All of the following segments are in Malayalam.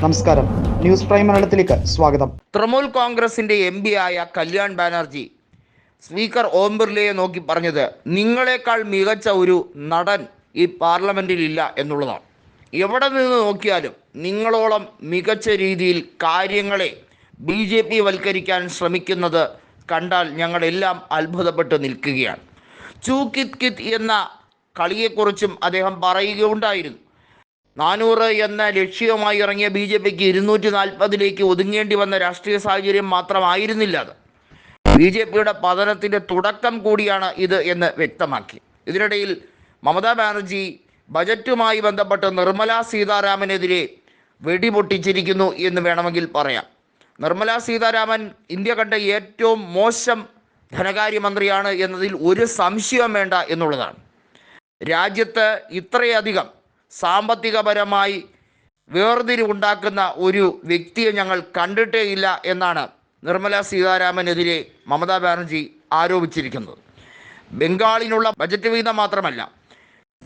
നമസ്കാരം. ന്യൂസ് പ്രൈം മലയാളത്തിലേക്ക് സ്വാഗതം. തൃണമൂൽ കോൺഗ്രസിന്റെ എം പി ആയ കല്യാൺ ബാനർജി സ്പീക്കർ ഓം ബിർലയെ നോക്കി പറഞ്ഞത് നിങ്ങളെക്കാൾ മികച്ച ഒരു നടൻ ഈ പാർലമെന്റിൽ ഇല്ല എന്നുള്ളതാണ്. എവിടെ നിന്ന് നോക്കിയാലും നിങ്ങളോളം മികച്ച രീതിയിൽ കാര്യങ്ങളെ ബി ജെ പി വൽക്കരിക്കാൻ ശ്രമിക്കുന്നത് കണ്ടാൽ ഞങ്ങളെല്ലാം അത്ഭുതപ്പെട്ട് നിൽക്കുകയാണ്. ചൂ കിത് കിത് എന്ന കളിയെക്കുറിച്ചും അദ്ദേഹം പറയുകയുണ്ടായിരുന്നു. നാനൂറ് എന്ന ലക്ഷ്യവുമായി ഇറങ്ങിയ ബി ജെ പിക്ക് ഇരുന്നൂറ്റി നാൽപ്പതിലേക്ക് ഒതുങ്ങേണ്ടി വന്ന രാഷ്ട്രീയ സാഹചര്യം മാത്രമായിരുന്നില്ല അത്. ബി ജെ പിയുടെ പതനത്തിന്റെ തുടക്കം കൂടിയാണ് ഇത് എന്ന് വ്യക്തമാക്കി. ഇതിനിടയിൽ മമതാ ബാനർജി ബജറ്റുമായി ബന്ധപ്പെട്ട് നിർമ്മല സീതാരാമനെതിരെ വെടിപൊട്ടിച്ചിരിക്കുന്നു എന്ന് വേണമെങ്കിൽ പറയാം. നിർമ്മല സീതാരാമൻ ഇന്ത്യ കണ്ട ഏറ്റവും മോശം ധനകാര്യമന്ത്രിയാണ് എന്നതിൽ ഒരു സംശയം വേണ്ട എന്നുള്ളതാണ്. രാജ്യത്ത് ഇത്രയധികം സാമ്പത്തികപരമായി വേർതിരിവുണ്ടാക്കുന്ന ഒരു വ്യക്തിയെ ഞങ്ങൾ കണ്ടിട്ടേ ഇല്ല എന്നാണ് നിർമ്മല സീതാരാമനെതിരെ മമതാ ബാനർജി ആരോപിച്ചിരിക്കുന്നത്. ബംഗാളിനുള്ള ബജറ്റ് വീതം മാത്രമല്ല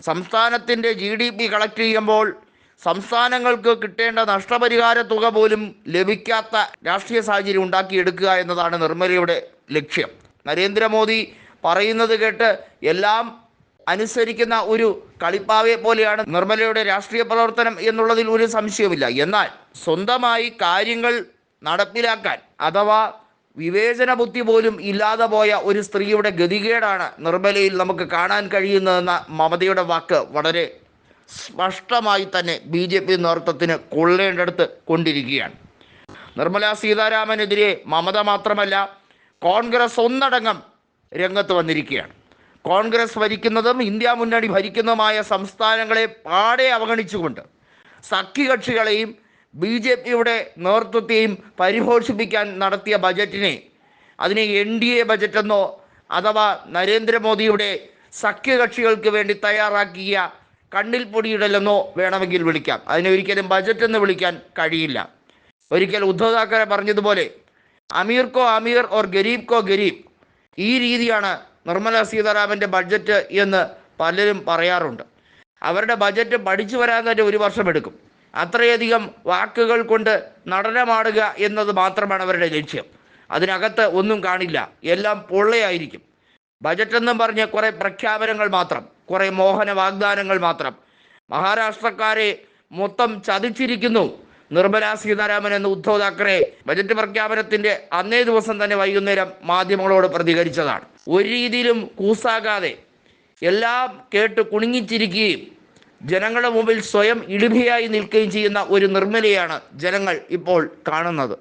സംസ്ഥാനത്തിന്റെ ജി ഡി പി കളക്ട് ചെയ്യുമ്പോൾ സംസ്ഥാനങ്ങൾക്ക് കിട്ടേണ്ട നഷ്ടപരിഹാര തുക പോലും ലഭിക്കാത്ത രാഷ്ട്രീയ സാഹചര്യം ഉണ്ടാക്കിയെടുക്കുക എന്നതാണ് നിർമ്മലയുടെ ലക്ഷ്യം. നരേന്ദ്രമോദി പറയുന്നത് കേട്ട് എല്ലാം അനുസരിക്കുന്ന ഒരു കളിപ്പാവയെ പോലെയാണ് നിർമ്മലയുടെ രാഷ്ട്രീയ പ്രവർത്തനം എന്നുള്ളതിൽ ഒരു സംശയവുമില്ല. എന്നാൽ സ്വന്തമായി കാര്യങ്ങൾ നടപ്പിലാക്കാൻ അഥവാ വിവേചന ബുദ്ധി പോലും ഇല്ലാതെ പോയ ഒരു സ്ത്രീയുടെ ഗതികേടാണ് നിർമ്മലയിൽ നമുക്ക് കാണാൻ കഴിയുന്നതെന്ന മമതയുടെ വാക്ക് വളരെ സ്പഷ്ടമായി തന്നെ ബി ജെ പി നേതൃത്വത്തിന് കൊള്ളേണ്ടടുത്ത് കൊണ്ടിരിക്കുകയാണ്. നിർമ്മല സീതാരാമനെതിരെ മമത മാത്രമല്ല കോൺഗ്രസ് ഒന്നടങ്കം രംഗത്ത് വന്നിരിക്കുകയാണ്. കോൺഗ്രസ് ഭരിക്കുന്നതും ഇന്ത്യ മുന്നണി ഭരിക്കുന്നതുമായ സംസ്ഥാനങ്ങളെ പാടെ അവഗണിച്ചുകൊണ്ട് സഖ്യകക്ഷികളെയും ബി ജെ പിയുടെ നേതൃത്വത്തെയും പരിപോഷിപ്പിക്കാൻ നടത്തിയ ബജറ്റിനെ അതിനെ എൻ ഡി എ ബജറ്റെന്നോ അഥവാ നരേന്ദ്രമോദിയുടെ സഖ്യകക്ഷികൾക്ക് വേണ്ടി തയ്യാറാക്കിയ കണ്ണിൽ പൊടിയിടലെന്നോ വേണമെങ്കിൽ വിളിക്കാം. അതിനെ ഒരിക്കലും ബജറ്റ് എന്ന് വിളിക്കാൻ കഴിയില്ല. ഒരിക്കൽ ഉദ്ധവ് താക്കറെ പറഞ്ഞതുപോലെ അമീർ കോ അമീർ ഓർ ഗരീബ് കോ ഗരീബ് ഈ രീതിയാണ് നിർമ്മല സീതാരാമന്റെ ബഡ്ജറ്റ് എന്ന് പലരും പറയാറുണ്ട്. അവരുടെ ബഡ്ജറ്റ് പഠിച്ചു വരാൻ തന്നെ ഒരു വർഷം എടുക്കും. അത്രയധികം വാക്കുകൾ കൊണ്ട് നടനമാടുക എന്നത് മാത്രമാണ് അവരുടെ ലക്ഷ്യം. അതിനകത്ത് ഒന്നും കാണില്ല. എല്ലാം പൊള്ളയായിരിക്കും. ബജറ്റ് എന്നും പറഞ്ഞ് കുറേ പ്രഖ്യാപനങ്ങൾ മാത്രം കുറേ മോഹന വാഗ്ദാനങ്ങൾ മാത്രം. മഹാരാഷ്ട്രക്കാരെ മൊത്തം ചതിച്ചിരിക്കുന്നു നിർമ്മല സീതാരാമൻ എന്ന ഉദ്ധവ് താക്കറെ. ബജറ്റ് പ്രഖ്യാപനത്തിന്റെ അന്നേ ദിവസം തന്നെ വൈകുന്നേരം മാധ്യമങ്ങളോട് പ്രതികരിച്ചതാണ്. ഒരു രീതിയിലും കൂസാകാതെ എല്ലാം കേട്ട് കുണുങ്ങിച്ചിരിക്കുകയും ജനങ്ങളുടെ മുമ്പിൽ സ്വയം ഇളിഭയായി നിൽക്കുകയും ചെയ്യുന്ന ഒരു നിർമ്മലയാണ് ജനങ്ങൾ ഇപ്പോൾ കാണുന്നത്.